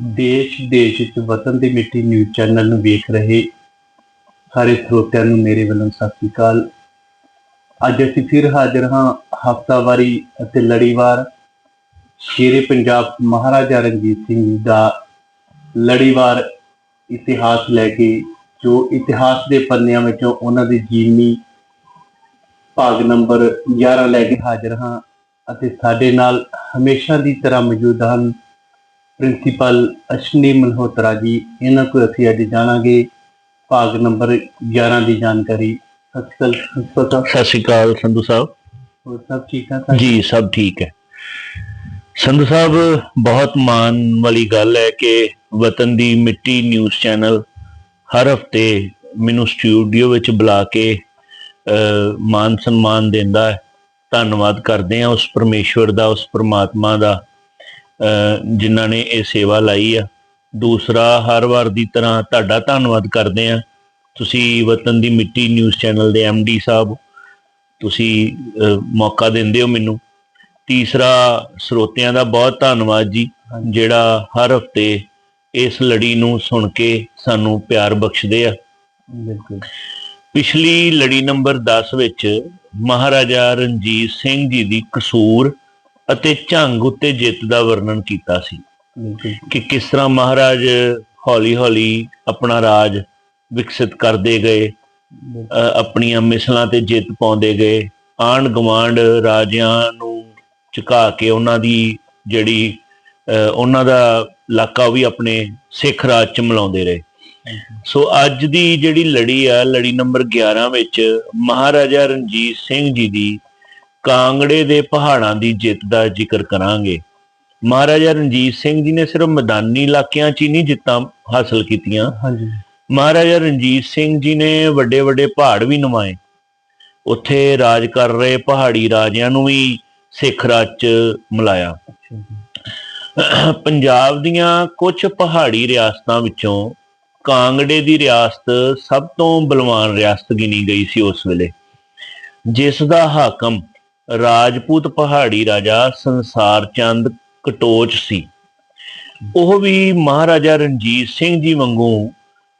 ਦੇਸ਼ ਦੇਸ਼ ਵਿੱਚ ਵਤਨ ਦੀ ਮਿੱਟੀ ਨਿਊਜ਼ ਚੈਨਲ ਨੂੰ ਵੇਖ ਰਹੇ ਸਾਰੇ ਸਰੋਤਿਆਂ ਨੂੰ ਮੇਰੇ ਵੱਲੋਂ ਸਤਿ ਸ੍ਰੀ ਅਕਾਲ। ਅੱਜ ਅਸੀਂ ਫਿਰ ਹਾਜ਼ਰ ਹਾਂ ਹਫਤਾਵਾਰੀ ਅਤੇ ਲੜੀਵਾਰ ਸ਼ੇਰੇ ਪੰਜਾਬ ਮਹਾਰਾਜਾ ਰਣਜੀਤ ਸਿੰਘ ਜੀ ਦਾ ਲੜੀਵਾਰ ਇਤਿਹਾਸ ਲੈ ਕੇ, ਜੋ ਇਤਿਹਾਸ ਦੇ ਪੰਨਿਆਂ ਵਿੱਚੋਂ ਉਹਨਾਂ ਦੀ ਜੀਵਨੀ ਭਾਗ ਨੰਬਰ 11 ਲੈ ਕੇ ਹਾਜ਼ਰ ਹਾਂ ਅਤੇ ਸਾਡੇ ਨਾਲ ਹਮੇਸ਼ਾ ਦੀ ਤਰ੍ਹਾਂ ਮੌਜੂਦ ਹਨ ਪ੍ਰਿੰਸੀਪਲ ਅਸ਼ਨੀ ਮਲਹੋਤਰਾ ਜੀ ਇਹਨਾਂ ਕੋਲ ਅਸੀਂ ਅੱਜ ਜਾਣਾਂਗੇ ਭਾਗ ਨੰਬਰ 11 ਦੀ ਜਾਣਕਾਰੀ। ਸਤਿ ਸ਼੍ਰੀ ਅਕਾਲ ਸਤਿ ਸ਼੍ਰੀ ਅਕਾਲ ਸੰਧੂ ਸਾਹਿਬ। ਹੋਰ ਸਭ ਠੀਕ ਹੈ ਜੀ ਸਭ ਠੀਕ ਹੈ। ਸੰਧੂ ਸਾਹਿਬ ਬਹੁਤ ਮਾਣ ਵਾਲੀ ਗੱਲ ਹੈ ਕਿ ਵਤਨ ਦੀ ਮਿੱਟੀ ਨਿਊਜ਼ ਚੈਨਲ ਹਰ ਹਫ਼ਤੇ ਮੈਨੂੰ ਸਟੂਡੀਓ ਵਿੱਚ ਬੁਲਾ ਕੇ ਮਾਨ ਸਨਮਾਨ ਦਿੰਦਾ ਹੈ। ਧੰਨਵਾਦ ਕਰਦੇ ਹਾਂ ਉਸ ਪਰਮੇਸ਼ਵਰ ਦਾ ਉਸ ਪ੍ਰਮਾਤਮਾ ਦਾ। ਜਿਨ੍ਹਾਂ ਨੇ ਇਹ ਸੇਵਾ ਲਾਈ ਆ। ਦੂਸਰਾ ਹਰ ਵਾਰ ਦੀ ਤਰ੍ਹਾਂ ਤੁਹਾਡਾ ਧੰਨਵਾਦ ਕਰਦੇ ਹਾਂ ਤੁਸੀਂ ਵਤਨ ਦੀ ਮਿੱਟੀ ਨਿਊਜ਼ ਚੈਨਲ ਦੇ ਡੀ ਸਾਹਿਬ ਤੁਸੀਂ ਮੌਕਾ ਦਿੰਦੇ ਹੋ ਮੈਨੂੰ। ਤੀਸਰਾ ਸਰੋਤਿਆਂ ਦਾ ਬਹੁਤ ਧੰਨਵਾਦ ਜੀ ਜਿਹੜਾ ਹਰ ਹਫ਼ਤੇ ਇਸ ਲੜੀ ਨੂੰ ਸੁਣ ਕੇ ਸਾਨੂੰ ਪਿਆਰ ਬਖਸ਼ਦੇ ਆ। ਬਿਲਕੁਲ। ਪਿਛਲੀ ਲੜੀ ਨੰਬਰ 10 ਵਿੱਚ ਮਹਾਰਾਜਾ ਰਣਜੀਤ ਸਿੰਘ ਜੀ ਦੀ ਕਸੂਰ ਅਤੇ ਝੰਗ ਉੱਤੇ ਜਿੱਤ ਦਾ ਵਰਣਨ ਕੀਤਾ ਸੀ ਕਿ ਕਿਸ ਤਰ੍ਹਾਂ ਮਹਾਰਾਜ ਹੌਲੀ-ਹੌਲੀ ਆਪਣਾ ਰਾਜ ਵਿਕਸਿਤ ਕਰਦੇ ਗਏ ਆਪਣੀਆਂ ਮਿਸਲਾਂ ਤੇ ਜਿੱਤ ਪਾਉਂਦੇ ਗਏ ਆਂਡ ਗਵਾਂਡ ਰਾਜਿਆਂ ਨੂੰ ਝੁਕਾ ਕੇ ਉਹਨਾਂ ਦੀ ਜਿਹੜੀ ਉਹਨਾਂ ਦਾ ਇਲਾਕਾ ਵੀ ਆਪਣੇ ਸਿੱਖ ਰਾਜ ਚ ਮਿਲਾਉਂਦੇ ਰਹੇ। ਸੋ ਅੱਜ ਦੀ ਜਿਹੜੀ ਲੜੀ ਆ ਲੜੀ ਨੰਬਰ 11 ਵਿੱਚ ਮਹਾਰਾਜਾ ਰਣਜੀਤ ਸਿੰਘ ਜੀ ਦੀ ਕਾਂਗੜੇ ਦੇ ਪਹਾੜਾਂ ਦੀ ਜਿੱਤ ਦਾ ਜ਼ਿਕਰ ਕਰਾਂਗੇ। ਮਹਾਰਾਜਾ ਰਣਜੀਤ ਸਿੰਘ ਜੀ ਨੇ ਸਿਰਫ ਮੈਦਾਨੀ ਇਲਾਕਿਆਂ 'ਚ ਹੀ ਨਹੀਂ ਜਿੱਤਾਂ ਹਾਸਲ ਕੀਤੀਆਂ। ਹਾਂਜੀ। ਮਹਾਰਾਜਾ ਰਣਜੀਤ ਸਿੰਘ ਜੀ ਨੇ ਵੱਡੇ ਵੱਡੇ ਪਹਾੜ ਵੀ ਨਵਾਏ ਉੱਥੇ ਰਾਜ ਕਰ ਰਹੇ ਪਹਾੜੀ ਰਾਜਿਆਂ ਨੂੰ ਵੀ ਸਿੱਖ ਰਾਜ 'ਚ ਮਿਲਾਇਆ। ਪੰਜਾਬ ਦੀਆਂ ਕੁਝ ਪਹਾੜੀ ਰਿਆਸਤਾਂ ਵਿੱਚੋਂ ਕਾਂਗੜੇ ਦੀ ਰਿਆਸਤ ਸਭ ਤੋਂ ਬਲਵਾਨ ਰਿਆਸਤ ਗਿਣੀ ਗਈ ਸੀ ਉਸ ਵੇਲੇ। ਜਿਸ ਦਾ ਹਾਕਮ ਰਾਜਪੂਤ ਪਹਾੜੀ ਰਾਜਾ ਸੰਸਾਰ ਚੰਦ ਕਟੋਚ ਸੀ। ਉਹ ਵੀ ਮਹਾਰਾਜਾ ਰਣਜੀਤ ਸਿੰਘ ਜੀ ਵਾਂਗੂ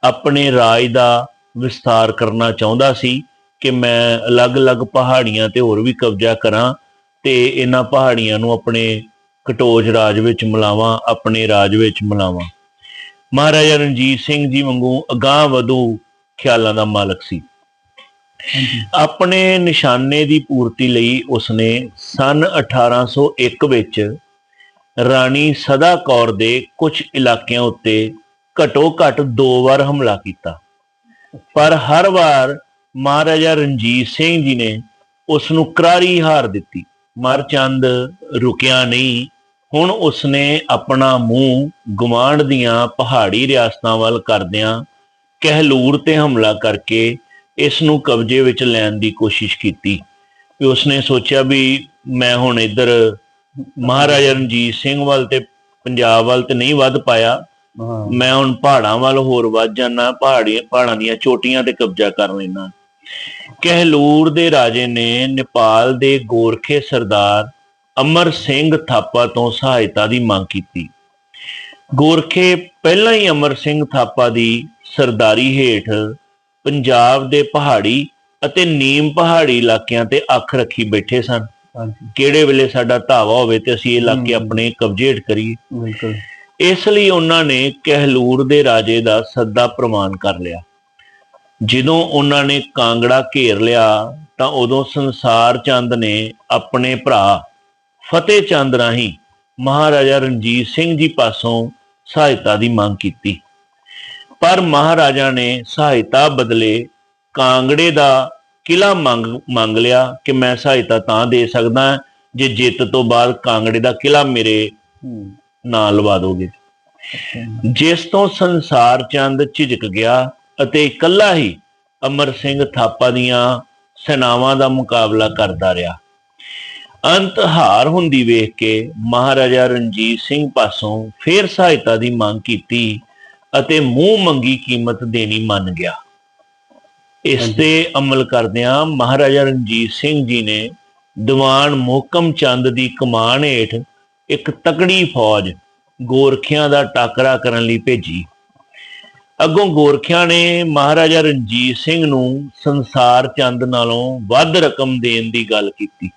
ਆਪਣੇ ਰਾਜ ਦਾ ਵਿਸਥਾਰ ਕਰਨਾ ਚਾਹੁੰਦਾ ਸੀ ਕਿ ਮੈਂ ਅਲੱਗ-ਅਲੱਗ ਪਹਾੜੀਆਂ ਤੇ ਹੋਰ ਵੀ ਕਬਜ਼ਾ ਕਰਾਂ ਤੇ ਇਹਨਾਂ ਪਹਾੜੀਆਂ ਨੂੰ ਆਪਣੇ ਕਟੋਜ ਰਾਜ ਵਿੱਚ ਮਿਲਾਵਾਂ, ਆਪਣੇ ਰਾਜ ਵਿੱਚ ਮਿਲਾਵਾਂ। ਮਹਾਰਾਜਾ ਰਣਜੀਤ ਸਿੰਘ ਜੀ ਵਾਂਗੂ ਅਗਾਹ ਵਧੂ ਖਿਆਲਾਂ ਦਾ ਮਾਲਕ ਸੀ। ਆਪਣੇ ਨਿਸ਼ਾਨੇ ਦੀ ਪੂਰਤੀ ਲਈ ਉਸਨੇ ਸਨ 1801 ਵਿੱਚ ਰਾਣੀ ਸਦਾ ਕੌਰ ਦੇ ਕੁਝ ਇਲਾਕਿਆਂ ਉੱਤੇ ਘਟੋ ਘਟ ਦੋ ਵਾਰ ਹਮਲਾ ਕੀਤਾ। ਪਰ ਹਰ ਵਾਰ ਮਹਾਰਾਜਾ ਰਣਜੀਤ ਸਿੰਘ ਜੀ ਨੇ ਉਸ ਨੂੰ ਕਰਾਰੀ ਹਾਰ ਦਿੱਤੀ। ਮਰਚੰਦ ਰੁਕਿਆ ਨਹੀਂ, ਹੁਣ ਉਸਨੇ ਆਪਣਾ ਮੂੰਹ ਗੁਆਂਢ ਦੀਆਂ ਪਹਾੜੀ ਰਿਆਸਤਾਂ ਵੱਲ ਕਰਦਿਆਂ ਕਹਿਲੂਰ ਤੇ ਹਮਲਾ ਕਰਕੇ ਇਸ ਨੂੰ ਕਬਜ਼ੇ ਵਿੱਚ ਲੈਣ ਦੀ ਕੋਸ਼ਿਸ਼ ਕੀਤੀ। ਵੀ ਉਸਨੇ ਸੋਚਿਆ ਵੀ ਮੈਂ ਹੁਣ ਇੱਧਰ ਮਹਾਰਾਜਾ ਰਣਜੀਤ ਸਿੰਘ ਵੱਲ ਤੇ ਪੰਜਾਬ ਵੱਲ ਤੇ ਨਹੀਂ ਵੱਧ ਪਾਇਆ। ਮੈਂ ਹੁਣ ਪਹਾੜਾਂ ਵੱਲ ਹੋਰ ਵੱਧ ਜਾਣਾ ਪਹਾੜੀ ਪਹਾੜਾਂ ਦੀਆਂ ਚੋਟੀਆਂ ਤੇ ਕਬਜ਼ਾ ਕਰ ਲੈਣਾ ਕਹਿਲੂਰ ਦੇ ਰਾਜੇ ਨੇ ਨੇਪਾਲ ਦੇ ਗੋਰਖੇ ਸਰਦਾਰ ਅਮਰ ਸਿੰਘ ਥਾਪਾ ਤੋਂ ਸਹਾਇਤਾ ਦੀ ਮੰਗ ਕੀਤੀ। ਗੋਰਖੇ ਪਹਿਲਾਂ ਹੀ ਅਮਰ ਸਿੰਘ ਥਾਪਾ ਦੀ ਸਰਦਾਰੀ ਹੇਠ ਪੰਜਾਬ ਦੇ ਪਹਾੜੀ ਅਤੇ ਨੀਮ ਪਹਾੜੀ ਇਲਾਕਿਆਂ ਤੇ ਅੱਖ ਰੱਖੀ ਬੈਠੇ ਸਨ। ਹਾਂਜੀ। ਕਿਹੜੇ ਵੇਲੇ ਸਾਡਾ ਧਾਵਾ ਹੋਵੇ ਤੇ ਅਸੀਂ ਇਹ ਇਲਾਕੇ। ਆਪਣੇ ਕਬਜ਼ੇ ਹੇਠ ਕਰੀਏ। ਬਿਲਕੁਲ। ਇਸ ਲਈ ਉਹਨਾਂ ਨੇ ਕਹਿਲੂਰ ਦੇ ਰਾਜੇ ਦਾ ਸੱਦਾ ਪ੍ਰਮਾਣ ਕਰ ਲਿਆ। ਜਦੋਂ ਉਹਨਾਂ ਨੇ ਕਾਂਗੜਾ ਘੇਰ ਲਿਆ ਤਾਂ ਉਦੋਂ ਸੰਸਾਰ ਚੰਦ ਨੇ ਆਪਣੇ ਭਰਾ ਫਤਿਹ ਚੰਦ ਰਾਹੀਂ ਮਹਾਰਾਜਾ ਰਣਜੀਤ ਸਿੰਘ ਜੀ ਪਾਸੋਂ ਸਹਾਇਤਾ ਦੀ ਮੰਗ ਕੀਤੀ। ਪਰ ਮਹਾਰਾਜਾ ਨੇ ਸਹਾਇਤਾ ਬਦਲੇ ਕਾਂਗੜੇ ਦਾ ਕਿਲਾ ਮੰਗ ਮੰਗ ਲਿਆ ਕਿ ਮੈਂ ਸਹਾਇਤਾ ਤਾਂ ਦੇ ਸਕਦਾ ਜੇ ਜਿੱਤ ਤੋਂ ਬਾਅਦ ਕਾਂਗੜੇ ਦਾ ਕਿਲਾ ਮੇਰੇ ਹੂੰ ਨਾਂ ਲਵਾ ਦੋਗੇ। ਜਿਸ ਤੋਂ ਸੰਸਾਰ ਚੰਦ ਝਿਜਕ ਗਿਆ ਅਤੇ ਇਕੱਲਾ ਹੀ ਅਮਰ ਸਿੰਘ ਥਾਪਾ ਦੀਆਂ ਸੈਨਾਵਾਂ ਦਾ ਮੁਕਾਬਲਾ ਕਰਦਾ ਰਿਹਾ। ਅੰਤ ਹਾਰ ਹੁੰਦੀ ਵੇਖ ਕੇ ਮਹਾਰਾਜਾ ਰਣਜੀਤ ਸਿੰਘ ਪਾਸੋਂ ਫੇਰ ਸਹਾਇਤਾ ਦੀ ਮੰਗ ਕੀਤੀ ਅਤੇ ਮੂੰਹ ਮੰਗੀ ਕੀਮਤ ਦੇਣੀ ਮੰਨ ਗਿਆ। ਇਸ। ਤੇ ਅਮਲ ਕਰਦਿਆਂ ਮਹਾਰਾਜਾ ਰਣਜੀਤ ਸਿੰਘ ਜੀ ਨੇ ਦੀਵਾਨ ਮੋਹਕਮ ਚੰਦ ਦੀ ਕਮਾਨ ਹੇਠ ਇੱਕ ਤਕੜੀ ਫੌਜ ਗੋਰਖਿਆਂ ਦਾ ਟਾਕਰਾ ਕਰਨ ਲਈ ਭੇਜੀ। ਅੱਗੋਂ ਗੋਰਖਿਆਂ ਨੇ ਮਹਾਰਾਜਾ ਰਣਜੀਤ ਸਿੰਘ ਨੂੰ ਸੰਸਾਰ ਚੰਦ ਨਾਲੋਂ ਵੱਧ ਰਕਮ ਦੇਣ ਦੀ ਗੱਲ ਕੀਤੀ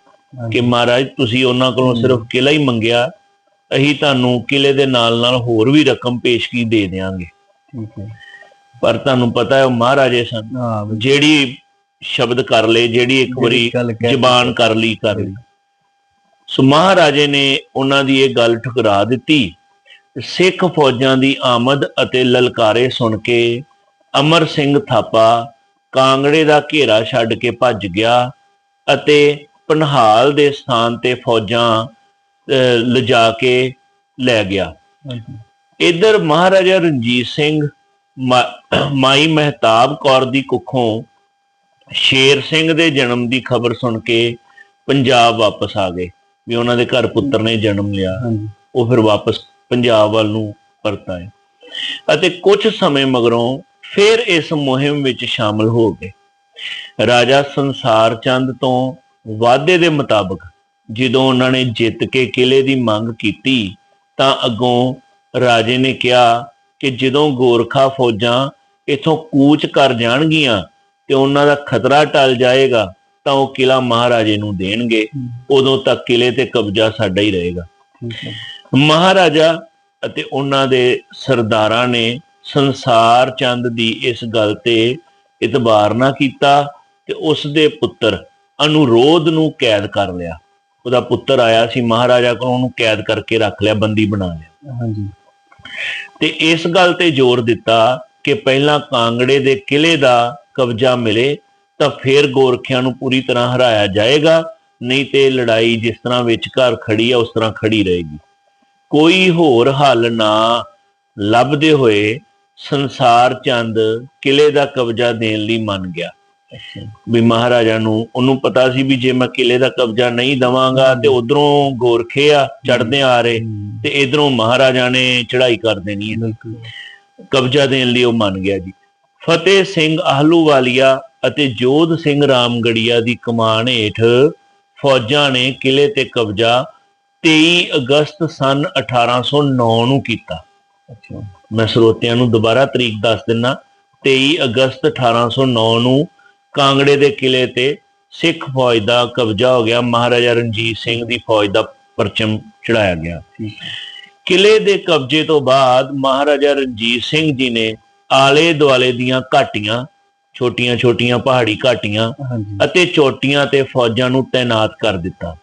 ਕਿ ਮਹਾਰਾਜ ਤੁਸੀਂ ਉਹਨਾਂ ਕੋਲੋਂ ਸਿਰਫ ਕਿਲਾ ਹੀ ਮੰਗਿਆ ਅਸੀਂ ਤੁਹਾਨੂੰ ਕਿਲੇ ਦੇ ਨਾਲ ਨਾਲ ਹੋਰ ਵੀ ਰਕਮ ਪੇਸ਼ਗੀ ਦੇ ਦੇਵਾਂਗੇ ਠੀਕ ਹੈ ਪਰ ਤੁਹਾਨੂੰ ਪਤਾ ਹੈ ਉਹ ਮਹਾਰਾਜੇ ਸਨ। ਹਾਂ ਜਿਹੜੀ ਸ਼ਬਦ ਕਰ ਲਏ ਜਿਹੜੀ ਇੱਕ ਵਾਰੀ ਜ਼ਬਾਨ ਕਰ ਲਈ ਕਰ ਲਈ। ਸੋ ਮਹਾਰਾਜੇ ਨੇ ਉਹਨਾਂ ਦੀ ਇਹ ਗੱਲ ਠੁਕਰਾ ਦਿੱਤੀ। ਸਿੱਖ ਫੌਜਾਂ ਦੀ ਆਮਦ ਅਤੇ ਲਲਕਾਰੇ ਸੁਣ ਕੇ ਅਮਰ ਸਿੰਘ ਥਾਪਾ ਕਾਂਗੜੇ ਦਾ ਘੇਰਾ ਛੱਡ ਕੇ ਭੱਜ ਗਿਆ ਅਤੇ ਪਨਹਾਲ ਦੇ ਸਥਾਨ ਤੇ ਫੌਜਾਂ ਲਿਜਾ ਕੇ ਲੈ ਗਿਆ। ਇਧਰ ਮਹਾਰਾਜਾ ਰਣਜੀਤ ਸਿੰਘ ਮਾਈ ਮਹਿਤਾਬ ਕੌਰ ਦੀ ਕੁੱਖੋਂ ਸ਼ੇਰ ਸਿੰਘ ਦੇ ਜਨਮ ਦੀ ਖਬਰ ਸੁਣ ਕੇ ਪੰਜਾਬ ਵਾਪਸ ਆ ਗਏ ਵੀ ਉਹਨਾਂ ਦੇ ਘਰ ਪੁੱਤਰ ਨੇ ਜਨਮ ਲਿਆ। ਉਹ ਫਿਰ ਵਾਪਸ ਪੰਜਾਬ ਵੱਲ ਨੂੰ ਪਰਤ ਆਏ ਅਤੇ ਕੁਝ ਸਮੇਂ ਮਗਰੋਂ ਫਿਰ ਇਸ ਮੁਹਿੰਮ ਵਿੱਚ ਸ਼ਾਮਲ ਹੋ ਗਏ। ਰਾਜਾ ਸੰਸਾਰ ਚੰਦ ਤੋਂ ਵਾਅਦੇ ਦੇ ਮੁਤਾਬਕ ਜਦੋਂ ਉਹਨਾਂ ਨੇ ਜਿੱਤ ਕੇ ਕਿਲੇ ਦੀ ਮੰਗ ਕੀਤੀ ਤਾਂ ਅੱਗੋਂ ਰਾਜੇ ਨੇ ਕਿਹਾ ਕਿ ਜਦੋਂ ਗੋਰਖਾ ਫੌਜਾਂ ਇਥੋਂ ਕੂਚ ਕਰ ਜਾਣਗੀਆਂ ਤੇ ਉਹਨਾਂ ਦਾ ਖਤਰਾ ਟਲ ਜਾਏਗਾ ਤਾਂ ਉਹ ਕਿਲਾ ਮਹਾਰਾਜੇ ਨੂੰ ਦੇਣਗੇ। ਉਦੋਂ ਤੱਕ ਕਿਲੇ ਤੇ ਕਬਜ਼ਾ ਸਾਡਾ ਹੀ ਰਹੇਗਾ। ਮਹਾਰਾਜਾ ਅਤੇ ਉਹਨਾਂ ਦੇ ਸਰਦਾਰਾਂ ਨੇ ਸੰਸਾਰ ਚੰਦ ਦੀ ਇਸ ਗੱਲ ਤੇ ਇਤਬਾਰ ਨਾ ਕੀਤਾ ਤੇ ਉਸ ਦੇ ਪੁੱਤਰ ਅਨੁਰੋਧ ਨੂੰ ਕੈਦ ਕਰ ਲਿਆ। ਉਹਦਾ ਪੁੱਤਰ ਆਇਆ ਸੀ ਮਹਾਰਾਜਾ ਕੋਲ ਉਹਨੂੰ ਕੈਦ ਕਰਕੇ ਰੱਖ ਲਿਆ ਬੰਦੀ ਬਣਾ ਲਿਆ। ਹਾਂਜੀ। ਤੇ ਇਸ ਗੱਲ ਤੇ ਜ਼ੋਰ ਦਿੱਤਾ ਕਿ ਪਹਿਲਾਂ ਕਾਂਗੜੇ ਦੇ ਕਿਲੇ ਦਾ ਕਬਜ਼ਾ ਮਿਲੇ ਤਾਂ ਫਿਰ ਗੋਰਖਿਆਂ ਨੂੰ ਪੂਰੀ ਤਰ੍ਹਾਂ ਹਰਾਇਆ ਜਾਏਗਾ ਨਹੀਂ ਤੇ ਲੜਾਈ ਜਿਸ ਤਰ੍ਹਾਂ ਵਿਚਕਾਰ ਖੜੀ ਆ ਉਸ ਤਰ੍ਹਾਂ ਖੜੀ ਰਹੇਗੀ। ਕੋਈ ਹੋਰ ਹੱਲ ਨਾ ਲੱਭਦੇ ਹੋਏ ਸੰਸਾਰ ਚੰਦ ਕਿਲੇ ਦਾ ਕਬਜ਼ਾ ਦੇਣ ਲਈ ਮੰਨ ਗਿਆ। ਵੀ ਮਹਾਰਾਜਾ ਨੂੰ ਉਹਨੂੰ ਪਤਾ ਸੀ ਵੀ ਜੇ ਮੈਂ ਕਿਲੇ ਦਾ ਕਬਜ਼ਾ ਨਹੀਂ ਦਵਾਂਗਾ ਤੇ ਉਧਰੋਂ ਗੋਰਖੇ ਆ ਚੜਦੇ ਆ ਰਹੇ ਤੇ ਇਧਰੋਂ ਮਹਾਰਾਜਾ ਨੇ ਚੜ੍ਹਾਈ ਕਰ ਦੇਣੀ ਹੈ। ਕਬਜ਼ਾ ਦੇਣ ਲਈ ਉਹ ਮੰਨ ਗਿਆ ਜੀ। ਫਤਿਹ ਸਿੰਘ ਆਹਲੂਵਾਲੀਆ ਅਤੇ ਜੋਧ ਸਿੰਘ ਰਾਮਗੜੀਆ ਦੀ ਕਮਾਨ ਹੇਠ ਫੌਜਾਂ ਨੇ ਕਿਲੇ ਤੇ ਕਬਜ਼ਾ 23 ਅਗਸਤ ਸਨ 1809 ਨੂੰ ਕੀਤਾ। ਅੱਛਾ। ਮੈਂ ਸਰੋਤਿਆਂ ਨੂੰ ਦੁਬਾਰਾ ਤਰੀਕ ਦੱਸ ਦਿੰਨਾ। 23 ਅਗਸਤ 1809 ਨੂੰ ਕਾਂਗੜੇ ਦੇ ਕਿਲੇ ਤੇ ਸਿੱਖ ਫੌਜ ਦਾ ਕਬਜ਼ਾ ਹੋ ਗਿਆ। ਮਹਾਰਾਜਾ ਰਣਜੀਤ ਸਿੰਘ ਦੀ ਫੌਜ ਦਾ ਪਰਚਮ ਚੜਾਇਆ ਗਿਆ। ਕਿਲੇ ਦੇ ਕਬਜ਼ੇ ਤੋਂ ਬਾਅਦ ਮਹਾਰਾਜਾ ਰਣਜੀਤ ਸਿੰਘ ਜੀ ਨੇ ਆਲੇ ਦੁਆਲੇ ਦੀਆਂ ਘਾਟੀਆਂ ਛੋਟੀਆਂ-ਛੋਟੀਆਂ ਪਹਾੜੀ ਘਾਟੀਆਂ ਅਤੇ ਚੋਟੀਆਂ ਤੇ ਫੌਜਾਂ ਨੂੰ ਤਾਇਨਾਤ ਕਰ ਦਿੱਤਾ।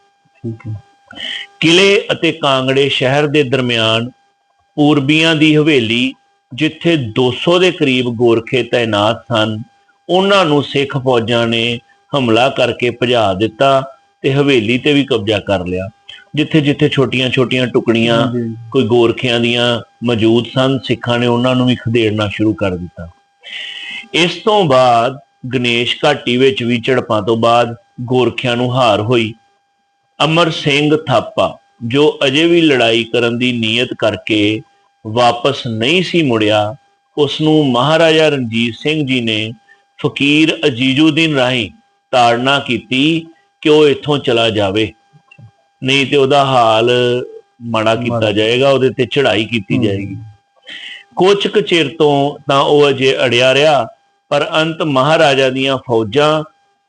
ਕਿਲੇ ਅਤੇ ਕਾਂਗੜੇ ਸ਼ਹਿਰ ਦੇ ਦਰਮਿਆਨ ਪੂਰਬੀਆਂ ਦੀ ਹਵੇਲੀ ਜਿੱਥੇ 200 ਦੇ ਕਰੀਬ ਗੋਰਖੇ ਤਾਇਨਾਤ ਸਨ ਉਹਨਾਂ ਨੂੰ ਸਿੱਖ ਫੌਜਾਂ ਨੇ ਹਮਲਾ ਕਰਕੇ ਭਜਾ ਦਿੱਤਾ ਤੇ ਹਵੇਲੀ ਤੇ ਵੀ ਕਬਜ਼ਾ ਕਰ ਲਿਆ। ਜਿੱਥੇ ਜਿੱਥੇ ਛੋਟੀਆਂ-ਛੋਟੀਆਂ ਟੁਕੜੀਆਂ ਕੋਈ ਗੋਰਖਿਆਂ ਦੀਆਂ ਮੌਜੂਦ ਸਨ ਸਿੱਖਾਂ ਨੇ ਉਹਨਾਂ ਨੂੰ ਵੀ ਖਦੇੜਨਾ ਸ਼ੁਰੂ ਕਰ ਦਿੱਤਾ। ਇਸ ਤੋਂ ਬਾਅਦ ਗਣੇਸ਼ ਘਾਟੀ ਵਿੱਚ ਵੀ ਝੜਪਾਂ ਤੋਂ ਬਾਅਦ ਗੋਰਖਿਆਂ ਨੂੰ ਹਾਰ ਹੋਈ ਅਮਰ ਸਿੰਘ ਥਾਪਾ ਜੋ ਅਜੇ ਵੀ ਲੜਾਈ ਕਰਨ ਦੀ ਨੀਅਤ ਕਰਕੇ ਵਾਪਸ ਨਹੀਂ ਸੀ ਮੁੜਿਆ ਉਸ ਨੂੰ ਮਹਾਰਾਜਾ ਰਣਜੀਤ ਸਿੰਘ ਜੀ ਨੇ ਫਕੀਰ ਅਜੀਜੂਦੀਨ ਰਾਹੀਂ ਤਾੜਨਾ ਕੀਤੀ ਕਿ ਉਹ ਇੱਥੋਂ ਚਲਾ ਜਾਵੇ ਨਹੀਂ ਤੇ ਉਹਦਾ ਹਾਲ ਮਾੜਾ ਕੀਤਾ। ਜਾਏਗਾ ਉਹਦੇ ਤੇ ਚੜ੍ਹਾਈ ਕੀਤੀ। ਜਾਏਗੀ ਕੁਝ ਕੁ ਚਿਰ ਤੋਂ ਤਾਂ ਉਹ ਅਜੇ ਅੜਿਆ ਰਿਹਾ ਪਰ ਅੰਤ ਮਹਾਰਾਜਾ ਦੀਆਂ ਫੌਜਾਂ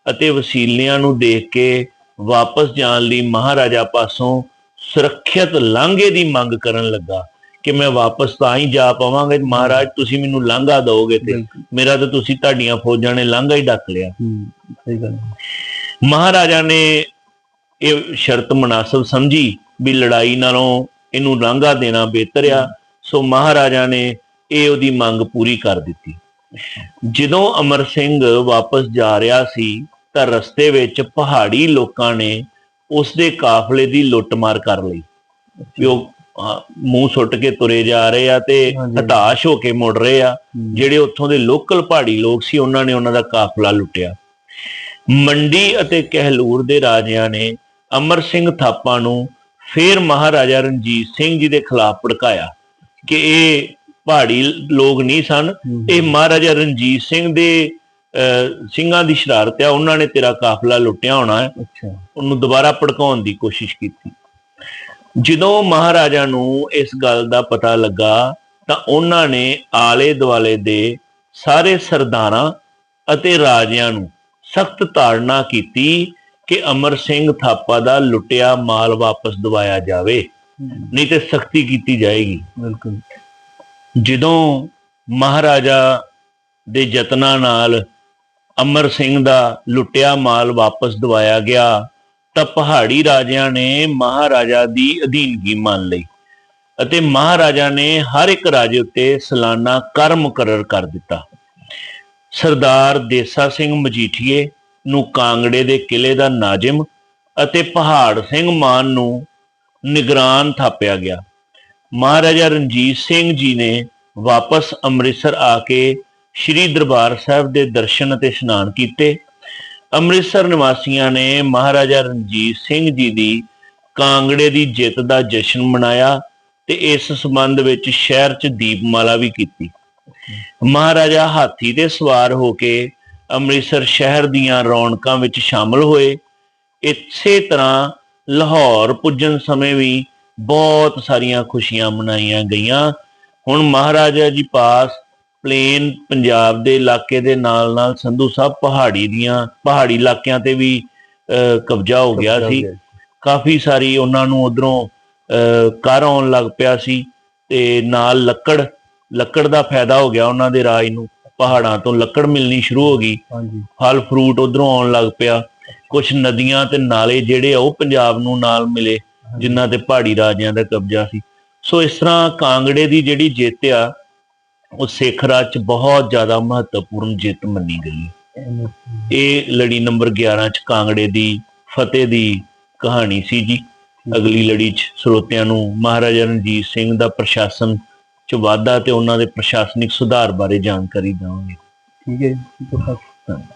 ਅਤੇ ਵਸੀਲਿਆਂ ਨੂੰ ਦੇਖ ਕੇ ਵਾਪਸ ਜਾਣ ਲਈ ਮਹਾਰਾਜਾ ਪਾਸੋਂ ਸੁਰੱਖਿਅਤ ਲਾਂਘੇ ਦੀ ਮੰਗ ਕਰਨ ਲੱਗਾ ਕਿ ਮੈਂ ਵਾਪਸ ਤਾਂ ਹੀ ਜਾ ਪਾਵਾਂਗਾ। ਮਹਾਰਾਜ ਤੁਸੀਂ ਮੈਨੂੰ ਲਾਂਘਾ ਦਿਓਗੇ ਤੇ ਮੇਰਾ ਤਾਂ ਤੁਸੀਂ ਤੁਹਾਡੀਆਂ ਫੌਜਾਂ ਨੇ ਲਾਂਘਾ ਹੀ ਡੱਕ ਲਿਆ। ਮਹਾਰਾਜਾ ਨੇ ਇਹ ਸ਼ਰਤ ਮناسب ਸਮਝੀ ਵੀ ਲੜਾਈ ਨਾਲੋਂ ਇਹਨੂੰ ਲਾਂਘਾ ਦੇਣਾ ਬਿਹਤਰ ਆ। ਸੋ ਮਹਾਰਾਜਾ ਨੇ ਇਹ ਉਹਦੀ ਮੰਗ ਪੂਰੀ ਕਰ ਦਿੱਤੀ। ਜਦੋਂ ਅਮਰ ਸਿੰਘ ਵਾਪਸ ਜਾ ਰਿਹਾ ਸੀ ਤਾਂ ਰਸਤੇ ਵਿੱਚ ਪਹਾੜੀ ਲੋਕਾਂ ਨੇ ਉਸਦੇ ਕਾਫਲੇ ਦੀ ਲੁੱਟਮਾਰ ਕਰ ਲਈ। ਉਹ ਮੂੰਹ ਸੁੱਟ ਕੇ ਤੁਰੇ ਜਾ ਰਹੇ ਆ ਤੇ। ਹਤਾਸ਼ ਹੋ ਕੇ ਮੁੜ ਰਹੇ ਆ। ਜਿਹੜੇ ਉੱਥੋਂ ਦੇ ਲੋਕਲ ਪਹਾੜੀ ਲੋਕ ਸੀ ਉਹਨਾਂ ਨੇ ਉਹਨਾਂ ਦਾ ਕਾਫਲਾ ਲੁੱਟਿਆ। ਮੰਡੀ ਅਤੇ ਕਹਿਲੂਰ ਦੇ ਰਾਜਿਆਂ ਨੇ ਅਮਰ ਸਿੰਘ ਥਾਪਾ ਨੂੰ ਫੇਰ ਮਹਾਰਾਜਾ ਰਣਜੀਤ ਸਿੰਘ ਜੀ ਦੇ ਖਿਲਾਫ ਭੜਕਾਇਆ ਕਿ ਇਹ ਪਹਾੜੀ ਲੋਕ ਨਹੀਂ ਸਨ। ਇਹ ਮਹਾਰਾਜਾ ਰਣਜੀਤ ਸਿੰਘ ਦੇ ਸਿੰਘਾਂ ਦੀ ਸ਼ਰਾਰਤ ਆ। ਉਹਨਾਂ ਨੇ ਤੇਰਾ ਕਾਫਲਾ ਲੁੱਟਿਆ ਹੋਣਾ। ਹੈ ਉਹਨੂੰ ਦੁਬਾਰਾ ਭੜਕਾਉਣ ਦੀ ਕੋਸ਼ਿਸ਼ ਕੀਤੀ। ਜਦੋਂ ਮਹਾਰਾਜਾ ਨੂੰ ਇਸ ਗੱਲ ਦਾ ਪਤਾ ਲੱਗਾ ਤਾਂ ਉਹਨਾਂ ਨੇ ਆਲੇ ਦੁਆਲੇ ਦੇ ਸਾਰੇ ਸਰਦਾਰਾਂ ਅਤੇ ਰਾਜਿਆਂ ਨੂੰ ਸਖਤ ਤਾੜਨਾ ਕੀਤੀ ਕਿ ਅਮਰ ਸਿੰਘ ਥਾਪਾ ਦਾ ਲੁੱਟਿਆ ਮਾਲ ਵਾਪਸ ਦਿਵਾਇਆ ਜਾਵੇ ਨਹੀਂ ਤੇ ਸਖਤੀ ਕੀਤੀ ਜਾਏਗੀ। ਬਿਲਕੁਲ। ਜਦੋਂ ਮਹਾਰਾਜਾ ਦੇ ਯਤਨਾਂ ਨਾਲ ਅਮਰ ਸਿੰਘ ਦਾ ਲੁੱਟਿਆ ਮਾਲ ਵਾਪਸ ਦਿਵਾਇਆ ਗਿਆ ਤਾਂ ਪਹਾੜੀ ਰਾਜਿਆਂ ਨੇ ਮਹਾਰਾਜਾ ਦੀ ਅਧੀਨਗੀ ਮੰਨ ਲਈ ਅਤੇ ਮਹਾਰਾਜਾ ਨੇ ਹਰ ਇੱਕ ਰਾਜੇ ਉੱਤੇ ਸਾਲਾਨਾ ਕਰ ਮੁਕਰਰ ਕਰ ਦਿੱਤਾ। ਸਰਦਾਰ ਦੇਸਾ ਸਿੰਘ ਮਜੀਠੀਏ ਨੂੰ ਕਾਂਗੜੇ ਦੇ ਕਿਲੇ ਦਾ ਨਾਜ਼ਿਮ ਅਤੇ ਪਹਾੜ ਸਿੰਘ ਮਾਨ ਨੂੰ ਨਿਗਰਾਨ ਥਾਪਿਆ ਗਿਆ। ਮਹਾਰਾਜਾ ਰਣਜੀਤ ਸਿੰਘ ਜੀ ਨੇ ਵਾਪਸ ਅੰਮ੍ਰਿਤਸਰ ਆ ਕੇ ਸ੍ਰੀ ਦਰਬਾਰ ਸਾਹਿਬ ਦੇ ਦਰਸ਼ਨ ਅਤੇ ਇਸ਼ਨਾਨ ਕੀਤੇ ਅੰਮ੍ਰਿਤਸਰ ਨਿਵਾਸੀਆਂ ਨੇ ਮਹਾਰਾਜਾ ਰਣਜੀਤ ਸਿੰਘ ਜੀ ਦੀ ਕਾਂਗੜੇ ਦੀ ਜਿੱਤ ਦਾ ਜਸ਼ਨ ਮਨਾਇਆ ਤੇ ਇਸ ਸੰਬੰਧ ਵਿੱਚ ਸ਼ਹਿਰ 'ਚ ਦੀਪਮਾਲਾ ਵੀ ਕੀਤੀ। ਮਹਾਰਾਜਾ ਹਾਥੀ ਤੇ ਸਵਾਰ ਹੋ ਕੇ ਅੰਮ੍ਰਿਤਸਰ ਸ਼ਹਿਰ ਦੀਆਂ ਰੌਣਕਾਂ ਵਿੱਚ ਸ਼ਾਮਲ ਹੋਏ। ਇਸੇ ਤਰ੍ਹਾਂ ਲਾਹੌਰ ਪੁੱਜਣ ਸਮੇਂ ਵੀ ਬਹੁਤ ਸਾਰੀਆਂ ਖੁਸ਼ੀਆਂ ਮਨਾਈਆਂ ਗਈਆਂ। ਹੁਣ ਮਹਾਰਾਜਾ ਜੀ ਪਾਸ ਪਲੇਨ ਪੰਜਾਬ ਦੇ ਇਲਾਕੇ ਦੇ ਨਾਲ ਨਾਲ ਸੰਧੂ ਸਾਹਿਬ ਪਹਾੜੀ ਦੀਆਂ ਪਹਾੜੀ ਇਲਾਕਿਆਂ ਤੇ ਵੀ ਕਬਜ਼ਾ ਹੋ ਗਿਆ ਸੀ। ਕਾਫੀ ਸਾਰੀ ਉਹਨਾਂ ਨੂੰ ਉਧਰੋਂ ਕਰ ਆਉਣ ਲੱਗ ਪਿਆ ਸੀ ਤੇ ਨਾਲ ਲੱਕੜ ਲੱਕੜ ਦਾ ਫਾਇਦਾ ਹੋ ਗਿਆ ਉਹਨਾਂ ਦੇ ਰਾਜ ਨੂੰ। ਪਹਾੜਾਂ ਤੋਂ ਲੱਕੜ ਮਿਲਣੀ ਸ਼ੁਰੂ ਹੋ ਗਈ। ਫਲ ਫਰੂਟ ਉਧਰੋਂ ਆਉਣ ਲੱਗ ਪਿਆ। ਕੁਝ ਨਦੀਆਂ ਤੇ ਨਾਲੇ ਜਿਹੜੇ ਆ ਉਹ ਪੰਜਾਬ ਨੂੰ ਨਾਲ ਮਿਲੇ ਜਿਨ੍ਹਾਂ ਤੇ ਪਹਾੜੀ ਰਾਜਿਆਂ ਦਾ ਕਬਜ਼ਾ ਸੀ। ਸੋ ਇਸ ਤਰ੍ਹਾਂ ਕਾਂਗੜੇ ਦੀ ਜਿਹੜੀ ਜਿੱਤ ਆ ਉਹ ਸਿੱਖ ਰਾਜ ਚ ਬਹੁਤ ਜ਼ਿਆਦਾ ਮਹੱਤਵਪੂਰਨ ਜਿੱਤ ਮੰਨੀ ਗਈ। ਇਹ ਲੜੀ ਨੰਬਰ 11 ਚ ਕਾਂਗੜੇ ਦੀ ਫਤਿਹ ਦੀ ਕਹਾਣੀ ਸੀ ਜੀ ਅਗਲੀ ਲੜੀ ਚ ਸਰੋਤਿਆਂ ਨੂੰ ਮਹਾਰਾਜਾ ਰਣਜੀਤ ਸਿੰਘ ਦਾ ਪ੍ਰਸ਼ਾਸਨ ਚ ਵਾਧਾ ਤੇ ਉਹਨਾਂ ਦੇ ਪ੍ਰਸ਼ਾਸਨਿਕ ਸੁਧਾਰ ਬਾਰੇ ਜਾਣਕਾਰੀ ਦੇਵਾਂਗੇ ਠੀਕ ਹੈ ਜੀ।